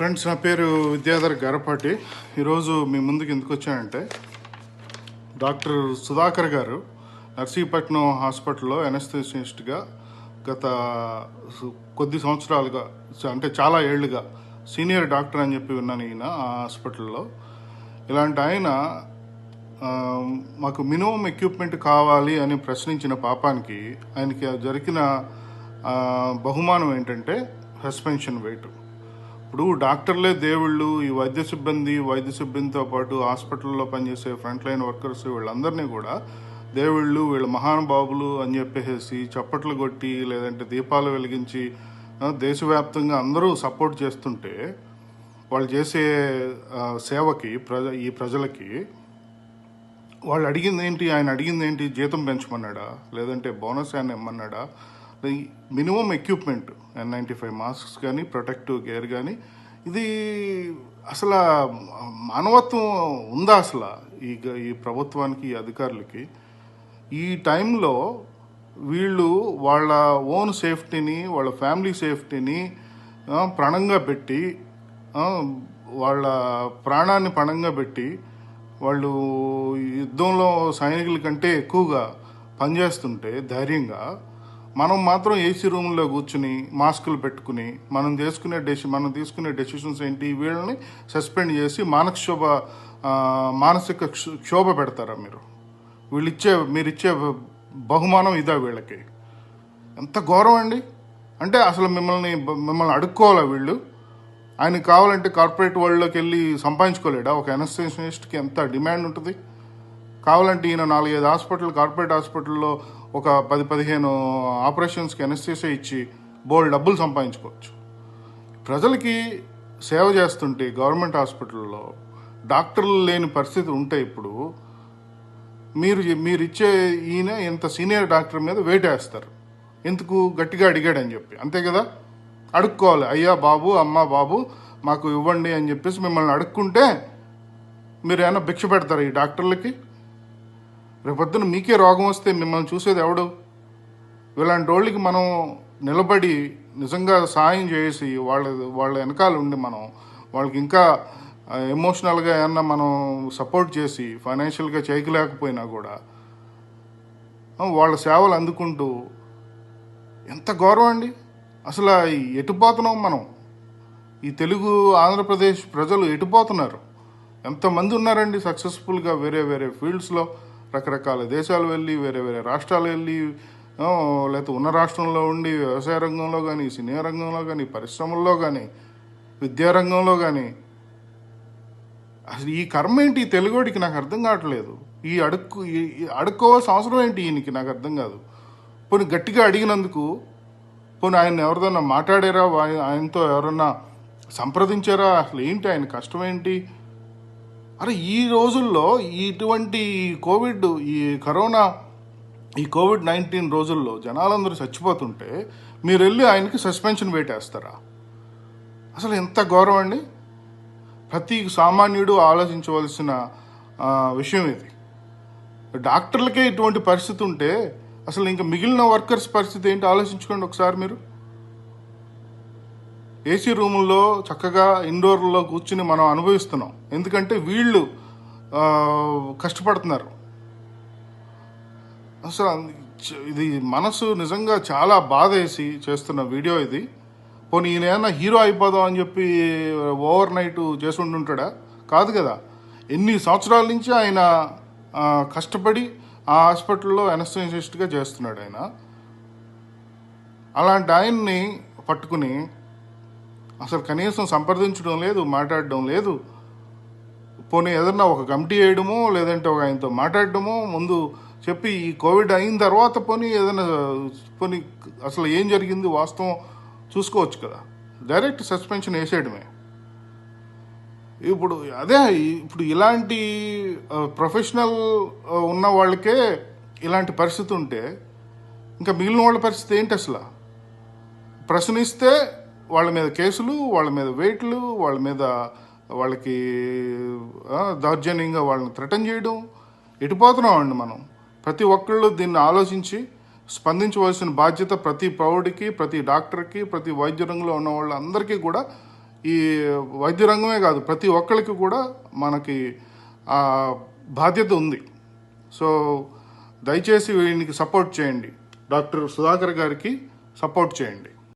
Friends నా పేరు విద్యాధర్ గరపాటి. ఈరోజు మీ ముందుకు ఎందుకు వచ్చానంటే డాక్టర్ సుధాకర్ గారు నర్సీపట్నం హాస్పిటల్లో ఎనస్థెసిస్ట్గా గత కొద్ది సంవత్సరాలుగా అంటే చాలా ఏళ్ళుగా సీనియర్ డాక్టర్ అని చెప్పి విన్నాను ఈయన ఆ హాస్పిటల్లో. ఇలాంటి ఆయన మాకు మినిమం ఎక్విప్మెంట్ కావాలి అని ప్రశ్నించిన పాపానికి ఆయనకి జరిగిన బహుమానం ఏంటంటే సస్పెన్షన్ వెయిట్. ఇప్పుడు డాక్టర్లే దేవుళ్ళు ఈ వైద్య సిబ్బంది వైద్య సిబ్బందితో పాటు హాస్పిటల్లో పనిచేసే ఫ్రంట్ లైన్ వర్కర్స్ వీళ్ళందరినీ కూడా దేవుళ్ళు వీళ్ళ మహానుభావులు అని చెప్పేసి చప్పట్లు కొట్టి లేదంటే దీపాలు వెలిగించి దేశవ్యాప్తంగా అందరూ సపోర్ట్ చేస్తుంటే వాళ్ళు చేసే సేవకి ప్రజ ఈ ప్రజలకి వాళ్ళు అడిగింది ఏంటి ఆయన అడిగింది ఏంటి జీతం పెంచమన్నాడా లేదంటే బోనస్ ఆయన ఇమ్మన్నాడా minimum equipment N ninety five masks కానీ ప్రొటెక్టివ్ గేర్ కానీ ఇది అసలు మానవత్వం ఉందా అసలు ఈ ఈ ప్రభుత్వానికి ఈ అధికారులకి? ఈ టైంలో వీళ్ళు వాళ్ళ ఓన్ సేఫ్టీని వాళ్ళ ఫ్యామిలీ సేఫ్టీని ప్రణంగా పెట్టి వాళ్ళ ప్రాణాన్ని పణంగా పెట్టి వాళ్ళు యుద్ధంలో సైనికుల కంటే ఎక్కువగా పనిచేస్తుంటే ధైర్యంగా మనం మాత్రం ఏసీ రూమ్లో కూర్చుని మాస్కులు పెట్టుకుని మనం చేసుకునే డెసి మనం తీసుకునే డెసిషన్స్ ఏంటి? వీళ్ళని సస్పెండ్ చేసి మానక్షోభ మానసిక క్షోభ పెడతారా మీరు? వీళ్ళు ఇచ్చే మీరు ఇచ్చే బహుమానం ఇదా వీళ్ళకి? ఎంత ఘోరం అండి. అంటే అసలు మిమ్మల్ని మిమ్మల్ని అడుక్కోవాలా వీళ్ళు? ఆయనకి కావాలంటే కార్పొరేట్ వరల్డ్లోకి వెళ్ళి సంపాదించుకోలేడా? ఒక ఎనస్థెసిస్ట్కి ఎంత డిమాండ్ ఉంటుంది? కావాలంటే ఈయన నాలుగైదు హాస్పిటల్ కార్పొరేట్ హాస్పిటల్లో ఒక పది పదిహేను ఆపరేషన్స్కి ఎనస్థేసియా ఇచ్చి బోల్డ్ డబ్బులు సంపాదించుకోవచ్చు. ప్రజలకి సేవ చేస్తుంటే గవర్నమెంట్ హాస్పిటల్లో డాక్టర్లు లేని పరిస్థితి ఉంటే ఇప్పుడు మీరు మీరు ఇచ్చే ఈయన ఇంత సీనియర్ డాక్టర్ మీద వేటేస్తారు. ఎందుకు? గట్టిగా అడిగాడని చెప్పి. అంతే కదా? అడుక్కోవాలి. అయ్యా బాబు అమ్మ బాబు మాకు ఇవ్వండి అని చెప్పేసి మిమ్మల్ని అడుక్కుంటే మీరు ఏమైనా భిక్ష పెడతారు ఈ డాక్టర్లకి? రేపొద్దున మీకే రోగం వస్తే మిమ్మల్ని చూసేది ఎవడు? ఇలాంటి వాళ్ళకి మనం నిలబడి నిజంగా సాయం చేసి వాళ్ళ వాళ్ళ వెనకాల ఉండి మనం వాళ్ళకి ఇంకా ఎమోషనల్గా ఏమన్నా మనం సపోర్ట్ చేసి ఫైనాన్షియల్గా చేయలేకపోయినా కూడా వాళ్ళ సేవలు అందుకుంటూ ఎంత గౌరవం అండి? అసలు ఎటుపోతున్నాం మనం? ఈ తెలుగు ఆంధ్రప్రదేశ్ ప్రజలు ఎటుపోతున్నారు ఎంతమంది ఉన్నారండి సక్సెస్ఫుల్గా వేరే వేరే ఫీల్డ్స్లో రకరకాల దేశాలు వెళ్ళి వేరే వేరే రాష్ట్రాలు వెళ్ళి లేకపోతే ఉన్న రాష్ట్రంలో ఉండి వ్యవసాయ రంగంలో కానీ సినీ రంగంలో కానీ పరిశ్రమల్లో కానీ విద్యారంగంలో కానీ అసలు ఈ కర్మ ఏంటి ఈ తెలుగుడికి? నాకు అర్థం కావట్లేదు. ఈ అడుక్కు ఈ అడుక్కోవాల్సిన అవసరం ఏంటి ఈయనకి? నాకు అర్థం కాదు. పోనీ గట్టిగా అడిగినందుకు పోనీ ఆయన ఎవరిదన్నా మాట్లాడారా? ఆయనతో ఎవరన్నా సంప్రదించారా? అసలు ఏంటి ఆయన కష్టం ఏంటి? అరే ఈ రోజుల్లో ఇటువంటి కోవిడ్ ఈ కరోనా ఈ కోవిడ్ నైన్టీన్ రోజుల్లో జనాలందరూ చచ్చిపోతుంటే మీరు వెళ్ళి ఆయనకి సస్పెన్షన్ వేటేస్తారా? అసలు ఎంత గౌరవం అండి? ప్రతి సామాన్యుడు ఆలోచించవలసిన విషయం ఇది. డాక్టర్లకే ఇటువంటి పరిస్థితి ఉంటే అసలు ఇంకా మిగిలిన వర్కర్స్ పరిస్థితి ఏంటి? ఆలోచించుకోండి ఒకసారి మీరు. ఏసీ రూముల్లో చక్కగా ఇండోర్లో కూర్చుని మనం అనుభవిస్తున్నాం. ఎందుకంటే వీళ్ళు కష్టపడుతున్నారు. అసలు ఇది మనసు నిజంగా చాలా బాధ వేసి చేస్తున్న వీడియో ఇది. పోనీ ఈయన ఏమన్నా హీరో అయిపోదాం అని చెప్పి ఓవర్ నైట్ చేసి ఉంటుంటాడా కాదు కదా. ఎన్ని సంవత్సరాల నుంచి ఆయన కష్టపడి ఆ హాస్పిటల్లో ఎనస్థెసిస్ట్గా చేస్తున్నాడు ఆయన. అలాంటి ఆయన్ని పట్టుకుని అసలు కనీసం సంప్రదించడం లేదు మాట్లాడడం లేదు. పోనీ ఏదన్నా ఒక కమిటీ వేయడమో లేదంటే ఒక ఆయనతో మాట్లాడడమో ముందు చెప్పి ఈ కోవిడ్ అయిన తర్వాత పోనీ ఏదైనా పోనీ అసలు ఏం జరిగింది వాస్తవం చూసుకోవచ్చు కదా. డైరెక్ట్ సస్పెన్షన్ వేసేయడమే. ఇప్పుడు అదే ఇప్పుడు ఇలాంటి ప్రొఫెషనల్ ఉన్న వాళ్ళకే ఇలాంటి పరిస్థితి ఉంటే ఇంకా మిగిలిన వాళ్ళ పరిస్థితి ఏంటి అసలు? ప్రశ్నిస్తే వాళ్ళ మీద కేసులు వాళ్ళ మీద వెయిట్లు వాళ్ళ మీద వాళ్ళకి దౌర్జన్యంగా వాళ్ళని థ్రెటన్ చేయడం ఇటుపోతున్నామండి మనం. ప్రతి ఒక్కళ్ళు దీన్ని ఆలోచించి స్పందించవలసిన బాధ్యత ప్రతి పౌరుడికి ప్రతి డాక్టర్కి ప్రతి వైద్య రంగంలో ఉన్న వాళ్ళందరికీ కూడా ఈ వైద్య రంగమే కాదు ప్రతి ఒక్కరికి కూడా మనకి బాధ్యత ఉంది. సో దయచేసి వీనికి సపోర్ట్ చేయండి. డాక్టర్ సుధాకర్ గారికి సపోర్ట్ చేయండి.